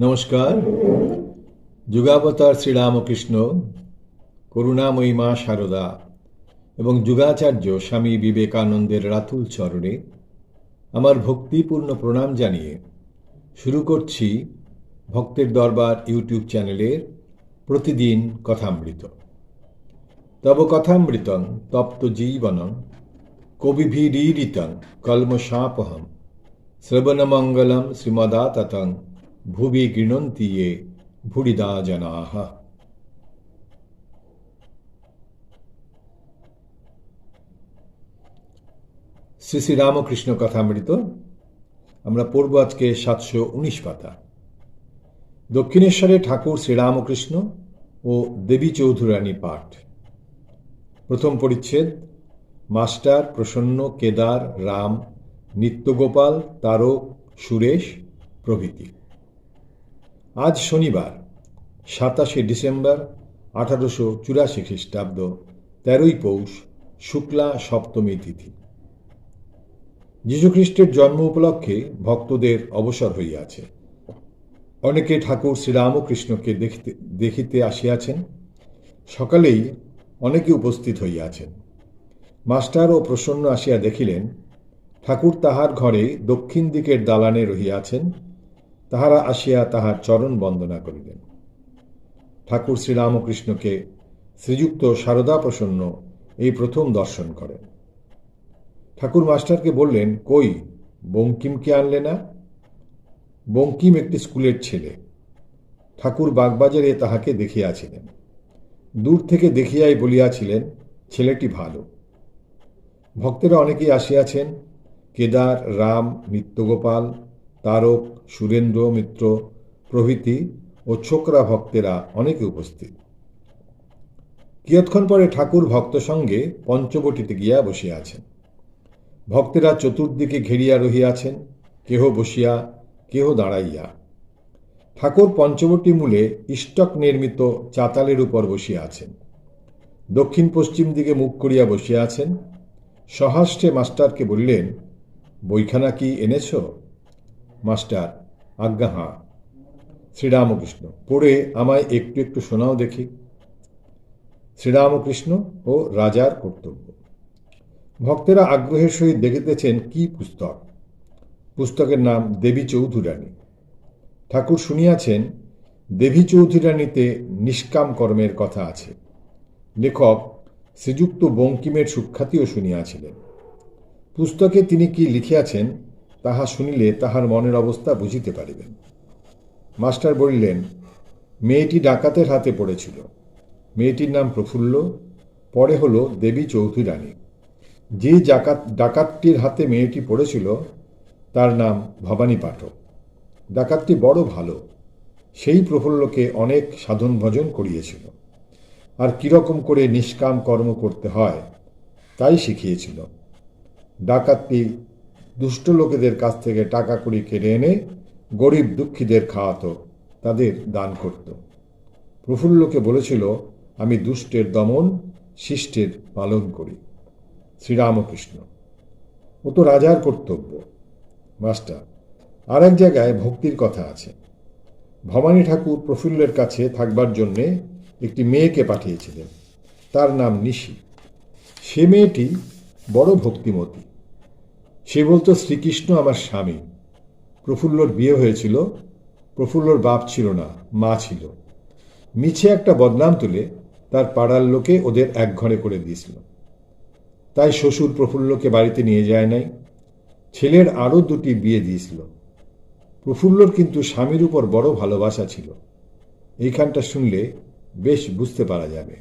নমস্কার। যুগাবতার শ্রীরামকৃষ্ণ, করুণাময়ী মা শারদা এবং যুগাচার্য স্বামী বিবেকানন্দের রাতুল চরণে আমার ভক্তিপূর্ণ প্রণাম জানিয়ে শুরু করছি ভক্তের দরবার ইউটিউব চ্যানেলের প্রতিদিন কথামৃত। তব কথামৃতং তপ্ত জীবনং কবিভিরীরিতং কলমশাপহম। শ্রবণমঙ্গলম শ্রীমদাততং ভুবি গৃণন্তি ये ভুড়িদা জনাহ। শ্রী শ্রী রামকৃষ্ণ কথামৃত, আমরা পড়ব আজকে সাতশো উনিশ পাতা। দক্ষিণেশ্বরে ঠাকুর শ্রীরামকৃষ্ণ ও দেবী চৌধুরানী পাঠ। প্রথম পরিচ্ছেদ, মাস্টার, প্রসন্ন, কেদার, রাম, নিত্যগোপাল, তারক, সুরেশ প্রভৃতি। আজ শনিবার, সাতাশে ডিসেম্বর আঠারোশো চুরাশি খ্রিস্টাব্দ, তেরোই পৌষ, শুক্লা সপ্তমী তিথি। যীশুখ্রিস্টের জন্ম উপলক্ষে ভক্তদের অবসর হইয়াছে। অনেকে ঠাকুর শ্রীরামকৃষ্ণকে দেখিতে দেখিতে আসিয়াছেন। সকালেই অনেকে উপস্থিত হইয়াছেন। মাস্টার ও প্রসন্ন আসিয়া দেখিলেন, ঠাকুর তাহার ঘরে দক্ষিণ দিকের দালানে রহিয়াছেন। তাহারা আসিয়া তাহার চরণ বন্দনা করিলেন। ঠাকুর শ্রীরামকৃষ্ণকে শ্রীযুক্ত শারদা প্রসন্ন এই প্রথম দর্শন করেন। ঠাকুর মাস্টারকে বললেন, কই বঙ্কিমকে আনলে না? বঙ্কিম একটি স্কুলের ছেলে। ঠাকুর বাগবাজারে তাহাকে দেখিয়াছিলেন। দূর থেকে দেখিয়াই বলিয়াছিলেন, ছেলেটি ভালো। ভক্তেরা অনেকেই আসিয়াছেন, কেদার, রাম, নিত্যগোপাল তারক, সুরেন্দ্র মিত্র, প্রভৃতি ও ছোকরা ভক্তেরা অনেকে উপস্থিত। কিয়ৎক্ষণ পরে ঠাকুর ভক্ত সঙ্গে পঞ্চবটিতে গিয়া বসিয়াছেন ভক্তেরা চতুর্দিকে ঘেরিয়া রহিয়াছেন কেহ বসিয়া, কেহ দাঁড়াইয়া। ঠাকুর পঞ্চবটি মূলে ইষ্টক নির্মিত চাতালের উপর বসিয়া আছেন। দক্ষিণ পশ্চিম দিকে মুখ করিয়া বসিয়া আছেন। সহাস্যে মাস্টারকে বললেন, বইখানা কি এনেছ? মাস্টার আজ্ঞা হাঁ শ্রীরামকৃষ্ণ, পড়ে আমায় একটু একটু শোনাও দেখি। শ্রীরামকৃষ্ণ ও রাজার কর্তব্য। ভক্তেরা আগ্রহের সহিত দেখিতেছেন কি পুস্তক। পুস্তকের নাম দেবী চৌধুরানী। ঠাকুর শুনিয়াছেন, দেবী চৌধুরানীতে নিষ্কাম কর্মের কথা আছে। লেখক শ্রীযুক্ত বঙ্কিমের সুখ্যাতিও শুনিয়াছিলেন। পুস্তকে তিনি কি লিখিয়াছেন তাহা শুনিলে তাহার মনের অবস্থা বুঝিতে পারিবেন মাস্টার বলিলেন, মেয়েটি ডাকাতের হাতে পড়েছিল। মেয়েটির নাম প্রফুল্ল, পরে হল দেবী চৌধুরী রানী। যে ডাকাত ডাকাতটির হাতে মেয়েটি পড়েছিল, তার নাম ভবানী পাঠক। ডাকাতটি বড় ভালো, সেই প্রফুল্লকে অনেক সাধন ভজন করিয়েছিল। আর কীরকম করে নিষ্কাম কর্ম করতে হয়, তাই শিখিয়েছিল। ডাকাতটি দুষ্ট লোকেদের কাছ থেকে টাকা কড়ি কেড়ে এনে গরিব দুঃখীদের খাওয়াতো, তাদের দান করত। প্রফুল্লকে বলেছিল, আমি দুষ্টের দমন, শিষ্টের পালন করি। শ্রীরামকৃষ্ণ, ও তো রাজার কর্তব্য। মাস্টার আর এক জায়গায় ভক্তির কথা আছে। ভবানী ঠাকুর প্রফুল্লের কাছে থাকবার জন্যে একটি মেয়েকে পাঠিয়েছিলেন। তার নাম নিশি। সে মেয়েটি বড় ভক্তিমতী। সে বলতো, শ্রীকৃষ্ণ আমার স্বামী। প্রফুল্লর বিয়ে হয়েছিল। প্রফুল্লর বাপ ছিল না, মা ছিল। মিছে একটা বদনাম তুলে তার পাড়ার লোকে ওদের এক ঘরে করে দিয়েছিল। তাই শ্বশুর প্রফুল্লকে বাড়িতে নিয়ে যায় নাই। ছেলের আরও দুটি বিয়ে দিয়েছিল। প্রফুল্লর কিন্তু স্বামীর উপর বড় ভালোবাসা ছিল। এইখানটা শুনলে বেশ বুঝতে পারা যাবে।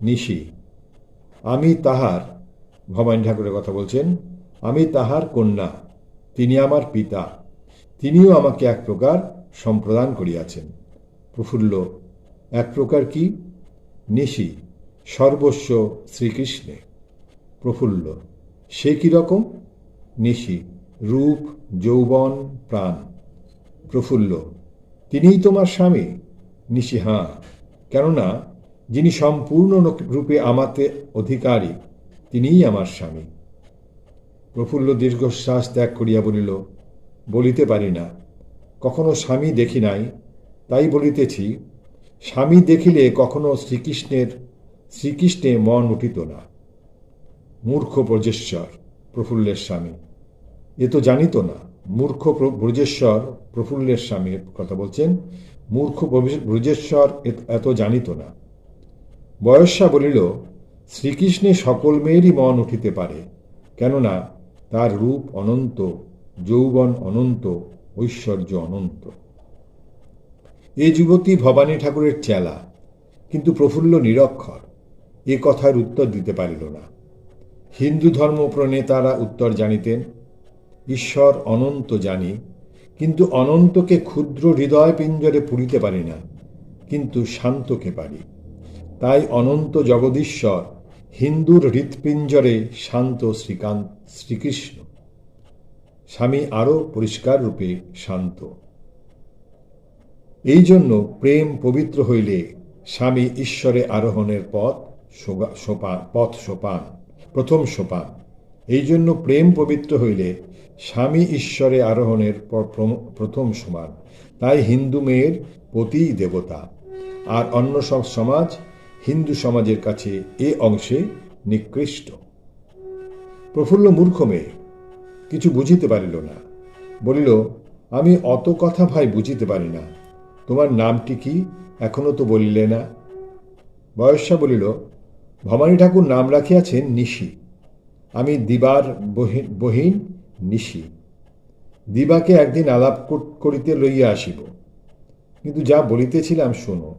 নিশি, আমি তাহার, ভবানী ঠাকুরের কথা বলছেন আমি তাহার কন্যা, তিনি আমার পিতা, তিনিও আমাকে এক প্রকার সম্প্রদান করিয়াছেন। প্রফুল্ল, এক প্রকার কি? নিশি, সর্বস্ব শ্রীকৃষ্ণে। প্রফুল্ল, সে কি রকম? নিশি, রূপ, যৌবন, প্রাণ। প্রফুল্ল, তিনিই তোমার স্বামী? নিশি, হাঁ, কেননা যিনি সম্পূর্ণ রূপে আমাতে অধিকারী, তিনিই আমার স্বামী। প্রফুল্ল দীর্ঘশ্বাস ত্যাগ করিয়া বলিল, বলিতে পারি না। কখনো স্বামী দেখি নাই, তাই বলিতেছি, স্বামী দেখিলে কখনো শ্রীকৃষ্ণের, শ্রীকৃষ্ণে মন উঠিত না। মূর্খ ব্রজেশ্বর, প্রফুল্লের স্বামী। এ তো জানিত না, মূর্খ ব্রজেশ্বর, প্রফুল্লের স্বামীর কথা বলছেন, মূর্খ ব্রজেশ্বর এত জানিত না। বয়স্যা বলিল, শ্রীকৃষ্ণে সকল মেয়েরই মন উঠিতে পারে। কেননা তার রূপ অনন্ত, যৌবন অনন্ত, ঐশ্বর্য অনন্ত। এ যুবতী ভবানী ঠাকুরের চেলা, কিন্তু প্রফুল্ল নিরক্ষর, এ কথার উত্তর দিতে পারিল না। হিন্দু ধর্ম প্রণেতারা উত্তর জানিতেন, ঈশ্বর অনন্ত জানি, কিন্তু অনন্তকে ক্ষুদ্র হৃদয় পিঞ্জরে পুরিতে পারি না, কিন্তু শান্তকে পারি। তাই অনন্ত জগদীশ্বর হিন্দুর হৃৎপিঞ্জরে শান্ত শ্রীকান্ত, শ্রীকৃষ্ণ। স্বামী আরও পরিষ্কার রূপে শান্ত। এই জন্য প্রেম পবিত্র হইলে স্বামী ঈশ্বরে আরোহণের পথ সোপান পথ সোপান, প্রথম সোপান। এই জন্য প্রেম পবিত্র হইলে স্বামী ঈশ্বরে আরোহণের প্রথম সমান। তাই হিন্দু মেয়ের পতিই দেবতা। আর অন্য সব সমাজ হিন্দু সমাজের কাছে এ অংশে নিকৃষ্ট। প্রফুল্ল মূর্খ মেয়ে, কিছু বুঝিতে পারিল না। বলিল, আমি অত কথা ভাই বুঝিতে পারি না। তোমার নামটি কি এখনও তো বলিলে না? বয়স্যা বলিল, ভবানী ঠাকুর নাম রাখিয়াছেন নিশি। আমি দিবার বহি- বহিন নিশি। দিবাকে একদিন আলাপ করিতে লইয়া আসিব। কিন্তু যা বলিতেছিলাম শোনো।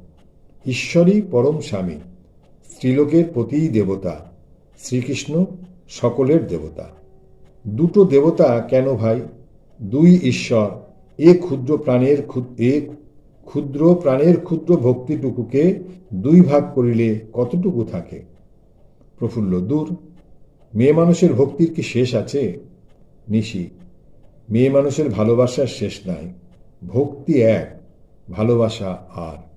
ঈশ্বরই পরম স্বামী, স্ত্রীলোকের প্রতিই দেবতা, শ্রীকৃষ্ণ সকলের দেবতা। দুটো দেবতা কেন ভাই? দুই ঈশ্বর, এ ক্ষুদ্র প্রাণের এ ক্ষুদ্র প্রাণের ক্ষুদ্র ভক্তিটুকুকে দুই ভাগ করিলে কতটুকু থাকে? প্রফুল্ল দূর, মেয়ে মানুষের ভক্তির কি শেষ আছে? নিশি, মেয়ে মানুষের ভালোবাসার শেষ নাই, ভক্তি এক, ভালোবাসা আর।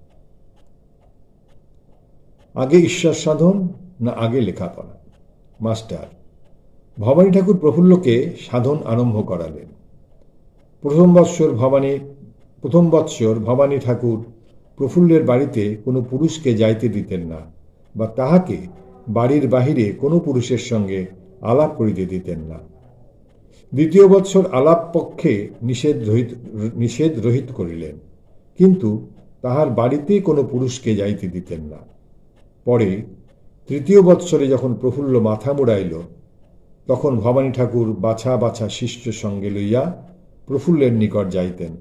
আগে ঈশ্বর সাধন না আগে লেখাপড়া? মাস্টার, ভবানী ঠাকুর প্রফুল্লকে সাধন আরম্ভ করালেন। প্রথম বৎসর ভবানী, প্রথম বৎসর ভবানী ঠাকুর প্রফুল্লের বাড়িতে কোনো পুরুষকে যাইতে দিতেন না বা তাহাকে বাড়ির বাহিরে কোনো পুরুষের সঙ্গে আলাপ করিতে দিতেন না। দ্বিতীয় বৎসর আলাপ পক্ষে নিষেধ রহিত নিষেধ রহিত করিলেন, কিন্তু তাহার বাড়িতে কোনো পুরুষকে যাইতে দিতেন না। পরে তৃতীয় বৎসরে যখন প্রফুল্ল মাথা মুড়াইল, তখন ভবানী ঠাকুর বাছা বাছা শিষ্য সঙ্গে লইয়া প্রফুল্লের নিকট যাইতেন।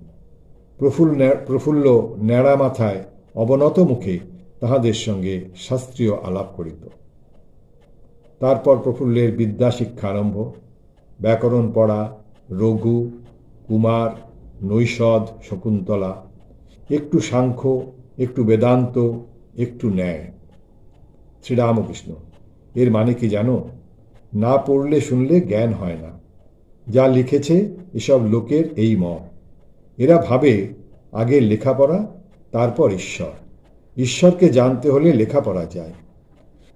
প্রফুল্ল প্রফুল্ল ন্যাড়া মাথায় অবনত মুখে তাহাদের সঙ্গে শাস্ত্রীয় আলাপ করিত। তারপর প্রফুল্লের বিদ্যা শিক্ষা আরম্ভ। ব্যাকরণ পড়া, রঘু, কুমার নৈষদ শকুন্তলা, একটু সাংখ্য, একটু বেদান্ত, একটু ন্যায়। শ্রীরামকৃষ্ণ। এর মানে কি জানো? না পড়লে শুনলে জ্ঞান হয় না। যা লিখেছে এসব লোকের এই মত। এরা ভাবে আগে লেখাপড়া, তারপর ঈশ্বর। ঈশ্বরকে জানতে হলে লেখাপড়া যায়।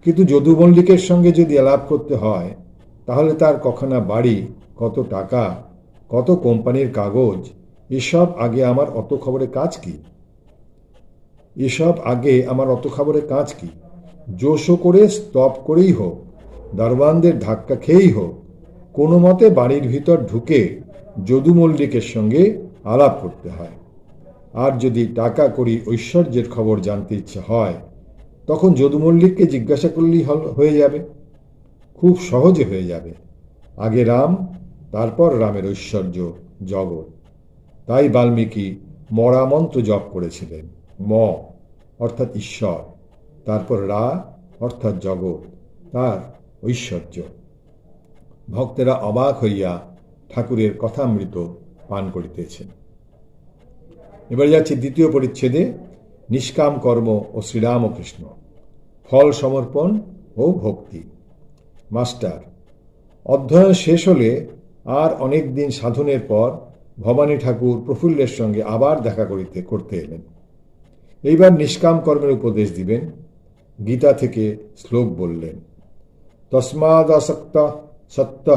কিন্তু যদু মল্লিকের সঙ্গে যদি আলাপ করতে হয়, তাহলে তার কখানা বাড়ি, কত টাকা, কত কোম্পানির কাগজ, এসব আগে আমার অত খবরে কাজ কি? এসব আগে আমার অত খবরে কাজ কি? জোশো করে স্তব করেই হোক, দারোয়ানদের ধাক্কা খেয়েই হোক, কোনো মতে বাড়ির ভিতর ঢুকে যদু মল্লিকের সঙ্গে আলাপ করতে হয়। আর যদি টাকা করি ঐশ্বর্যের খবর জানতে ইচ্ছে হয়, তখন যদু মল্লিককে জিজ্ঞাসা করলেই হয়ে যাবে। খুব সহজে হয়ে যাবে। আগে রাম, তারপর রামের ঐশ্বর্য, জগৎ। তাই বাল্মীকি মরামন্ত্র জপ করেছিলেন। ম, অর্থাৎ ঈশ্বর। তারপর রা, অর্থাৎ জগৎ, তার ঐশ্বর্য। ভক্তেরা অবাক হইয়া ঠাকুরের কথামৃত পান করিতেছেন। এবার যাচ্ছে দ্বিতীয় পরিচ্ছেদে, নিষ্কাম কর্ম ও শ্রীরামকৃষ্ণ, ফল সমর্পণ ও ভক্তি। মাস্টার, অধ্যয়ন শেষ হলে আর অনেক দিন সাধনের পর ভবানী ঠাকুর প্রফুল্লের সঙ্গে আবার দেখা করিতে, করতে এলেন। এইবার নিষ্কাম কর্মের উপদেশ দিবেন গীতা থেকে শ্লোক বললেন, তস্মাদসক্ত সত্য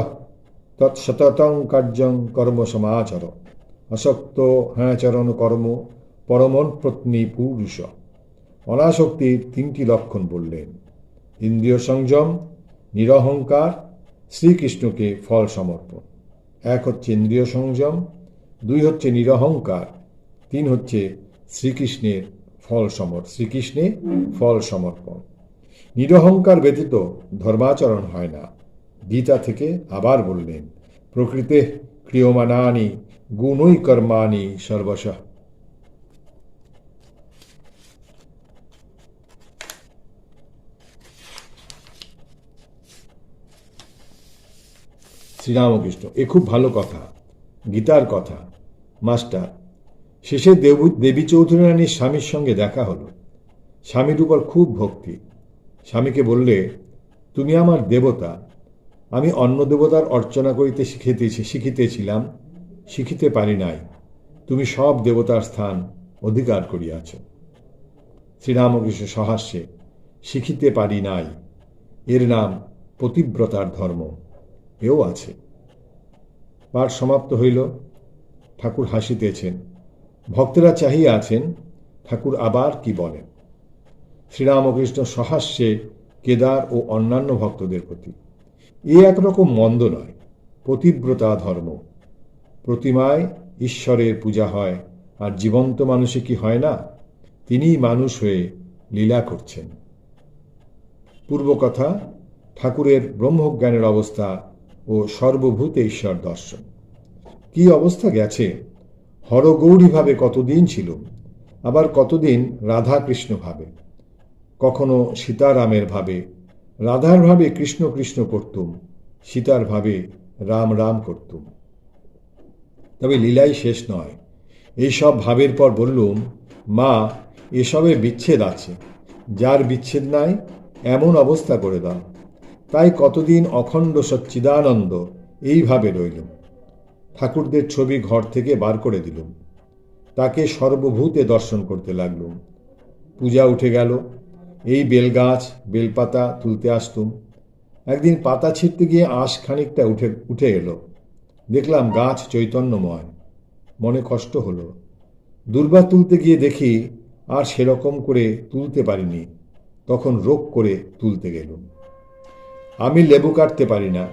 তৎসততং কার্যং কর্ম সমাচর অসক্ত হ্যাঁচরণ কর্ম পরমন পত্নী পুরুষ। অনাসক্তির তিনটি লক্ষণ বললেন, ইন্দ্রিয় সংযম, নিরহংকার, শ্রীকৃষ্ণকে ফল সমর্পণ। এক হচ্ছে ইন্দ্রিয় সংযম, দুই হচ্ছে নিরহংকার, তিন হচ্ছে শ্রীকৃষ্ণের ফল সমর শ্রীকৃষ্ণে ফল সমর্পণ নিরহংকার ব্যতীত ধর্মাচরণ হয় না। গীতা থেকে আবার বললেন, প্রকৃতে ক্রিয়মানানি গুণই কর্মাণি সর্বশঃ। শ্রীরামকৃষ্ণ, এ খুব ভালো কথা। গীতার কথা। মাস্টার শেষে দেবু, দেবী চৌধুরী রানীর স্বামীর সঙ্গে দেখা হলো। স্বামীর উপর খুব ভক্তি। স্বামীকে বললে, তুমি আমার দেবতা। আমি অন্য দেবতার অর্চনা করিতে শিখিতেছি শিখিতেছিলাম, শিখিতে পারি নাই। তুমি সব দেবতার স্থান অধিকার করিয়াছ। শ্রীরামকৃষ্ণ সহাস্যে, শিখিতে পারি নাই। এর নাম পতিব্রতার ধর্ম। এও আছে। পাঠ সমাপ্ত হইল। ঠাকুর হাসিতেছেন। ভক্তেরা চাহিয়া আছেন, ঠাকুর আবার কি বলেন? শ্রীরামকৃষ্ণ সহাস্যে কেদার ও অন্যান্য ভক্তদের প্রতি। এ একরকম মন্দ নয় প্রতিব্রতা ধর্ম। প্রতিমায় ঈশ্বরের পূজা হয়, আর জীবন্ত মানুষে কি হয় না? তিনিই মানুষ হয়ে লীলা করছেন। পূর্বকথা, ঠাকুরের ব্রহ্মজ্ঞানের অবস্থা ও সর্বভূতে ঈশ্বর দর্শন। কি অবস্থা গেছে? হরগৌরীভাবে কতদিন ছিল? আবার কতদিন রাধা কৃষ্ণ ভাবে? কখনো সীতারামের ভাবে? রাধার ভাবে কৃষ্ণ কৃষ্ণ করতুম, সীতার ভাবে রাম রাম করতুম। তবে লীলাই শেষ নয়। এইসব ভাবের পর বললুম, মা, এসবে বিচ্ছেদ আছে। যার বিচ্ছেদ নাই, এমন অবস্থা করে দাও। তাই কতদিন অখণ্ড সচ্চিদানন্দ এইভাবে রইল ঠাকুরদের ছবি ঘর থেকে বার করে দিলুম। তাকে সর্বভূতে দর্শন করতে লাগলুম। পূজা উঠে গেল। এই বেলগাছ, বেলপাতা তুলতে আসতুম। একদিন পাতা ছিঁড়তে গিয়ে আঁশ খানিকটা উঠে উঠে এলো। দেখলাম গাছ চৈতন্যময়। মনে কষ্ট হলো। দুর্বা তুলতে গিয়ে দেখি আর সেরকম করে তুলতে পারিনি। তখন রোগ করে তুলতে গেলুম। আমি লেবু কাটতে পারি না।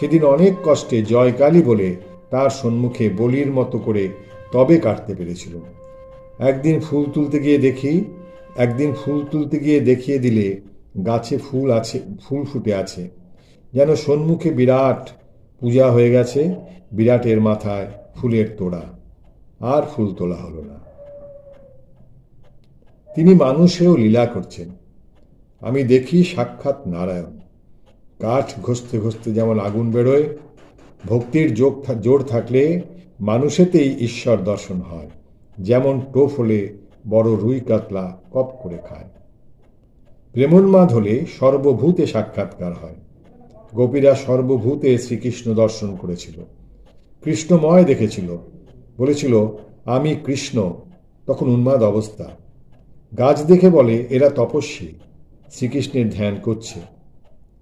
সেদিন অনেক কষ্টে জয়কালী বলে তার সম্মুখে বলির মতো করে তবে কাটতে পেরেছিল। একদিন ফুল তুলতে গিয়ে দেখি, একদিন ফুল তুলতে গিয়ে দেখিয়ে দিলে গাছে ফুল আছে, ফুল ফুটে আছে। যেন সম্মুখে বিরাট পূজা হয়ে গেছে, বিরাটের মাথায় ফুলের তোড়া। আর ফুল তোলা হলো না। তিনি মানুষেও লীলা করছেন। আমি দেখি সাক্ষাৎ নারায়ণ। কাঠ ঘষতে ঘষতে যেমন আগুন বেরোয় ভক্তির যোগ জোর থাকলে মানুষেতেই ঈশ্বর দর্শন হয়। যেমন টোপ হলে বড় রুই কাতলা কপ করে খায়। প্রেমোন্মাদ হলে সর্বভূতে সাক্ষাৎকার হয়। গোপীরা সর্বভূতে শ্রীকৃষ্ণ দর্শন করেছিল। কৃষ্ণময় দেখেছিল। বলেছিল, আমি কৃষ্ণ। তখন উন্মাদ অবস্থা। গাছ দেখে বলে, এরা তপস্বী। শ্রীকৃষ্ণের ধ্যান করছে।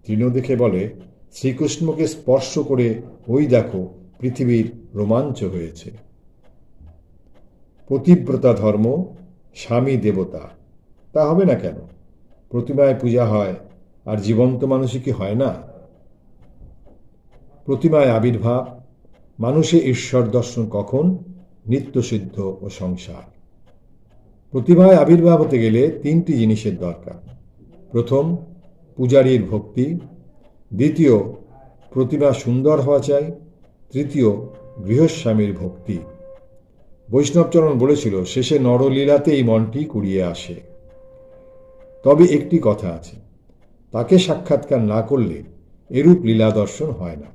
তৃণ দেখে বলে শ্রীকৃষ্ণকে স্পর্শ করে, ওই দেখো, পৃথিবীর রোমাঞ্চ হয়েছে। পতিব্রতা ধর্ম, স্বামী দেবতা, তা হবে না কেন? প্রতিমায় পূজা হয়, আর জীবন্ত মানুষই কি হয় না? প্রতিমায় আবির্ভাব, মানুষে ঈশ্বর দর্শন কখন? নিত্যসিদ্ধ ও সংসার। প্রতিমায় আবির্ভাব হতে গেলে তিনটি জিনিসের দরকার। প্রথম, পূজারীর ভক্তি দ্বিতীয়, প্রতিমা সুন্দর হওয়া চাই। তৃতীয়, গৃহস্বামীর ভক্তি। বৈষ্ণবচরণ বলেছিল, শেষে নরলীলাতেই মনটি কুড়িয়ে আসে। তবে একটি কথা আছে, তাকে সাক্ষাৎকার না করলে এরূপ লীলা দর্শন হয় না।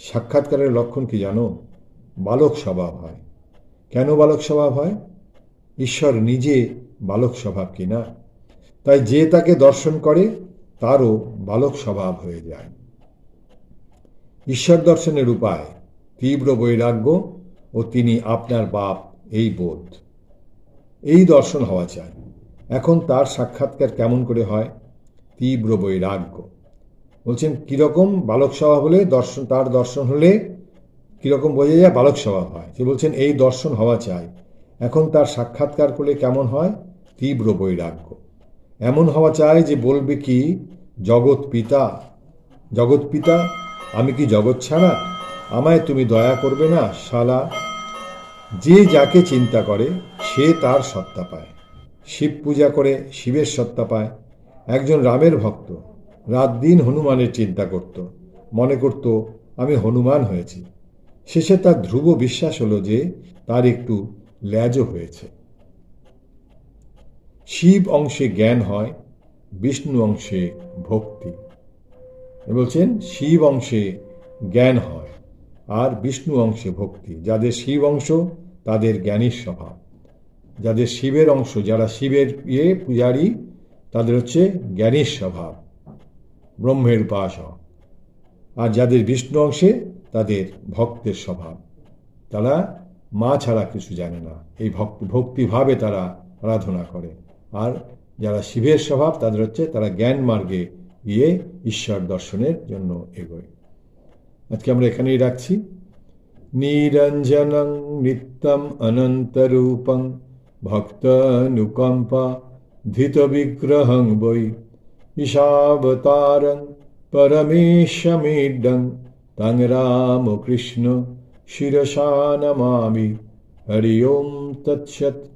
সাক্ষাৎকারের লক্ষণ কি জানো? বালক স্বভাব হয়। কেন বালক স্বভাব হয়? ঈশ্বর নিজে বালক স্বভাব কিনা তাই যে তাকে দর্শন করে তারও বালক স্বভাব হয়ে যায়। ঈশ্বর দর্শনের উপায়, তীব্র বৈরাগ্য ও তিনি আপনার বাপ এই বোধ। এই দর্শন হওয়া চাই। এখন তার সাক্ষাৎকার কেমন করে হয়? তীব্র বৈরাগ্য। বলছেন, কীরকম বালক স্বভাব হলে দর্শন, তার দর্শন হলে কীরকম বোঝা যায়? বালক স্বভাব হয়। সে বলছেন, এই দর্শন হওয়া চাই। এখন তার সাক্ষাৎকার করলে কেমন হয়? তীব্র বৈরাগ্য। এমন হওয়া চাই যে বলবে কি, জগৎ পিতা জগৎ পিতা, আমি কি জগৎ ছাড়া? আমায় তুমি দয়া করবে না, শালা? যে যাকে চিন্তা করে, সে তার সত্তা পায়। শিব পূজা করে, শিবের সত্তা পায়। একজন রামের ভক্ত, রাত দিন হনুমানের চিন্তা করত। মনে করত, আমি হনুমান হয়েছি। শেষে তার ধ্রুব বিশ্বাস হলো যে, তার একটু ল্যাজও হয়েছে। শিব অংশে জ্ঞান হয়, বিষ্ণু অংশে ভক্তি। বলছেন, শিব অংশে জ্ঞান হয় আর বিষ্ণু অংশে ভক্তি। যাদের শিব অংশ, তাদের জ্ঞানীর স্বভাব। যাদের শিবের অংশ, যারা শিবের ইয়ে পূজারী, তাদের হচ্ছে জ্ঞানীর স্বভাব, ব্রহ্মের উপাসক। আর যাদের বিষ্ণু অংশে, তাদের ভক্তের স্বভাব। তারা মা ছাড়া কিছু জানে না। এই ভক্তি, ভক্তিভাবে তারা আরাধনা করে। আর যারা শিবের স্বভাব, তাদের হচ্ছে তারা জ্ঞান মার্গে গিয়ে ঈশ্বর দর্শনের জন্য এগোয়। আজকে আমরা এখানেই রাখছি। নিরঞ্জনং নিত্যম অনন্তরূপং ভক্তানুকম্পা ধৃতবিগ্রহং বৈ ঈশাবতারং পরমেশমিডং তং রামকৃষ্ণ শিরসা নমামি। হরি ওম তৎসৎ।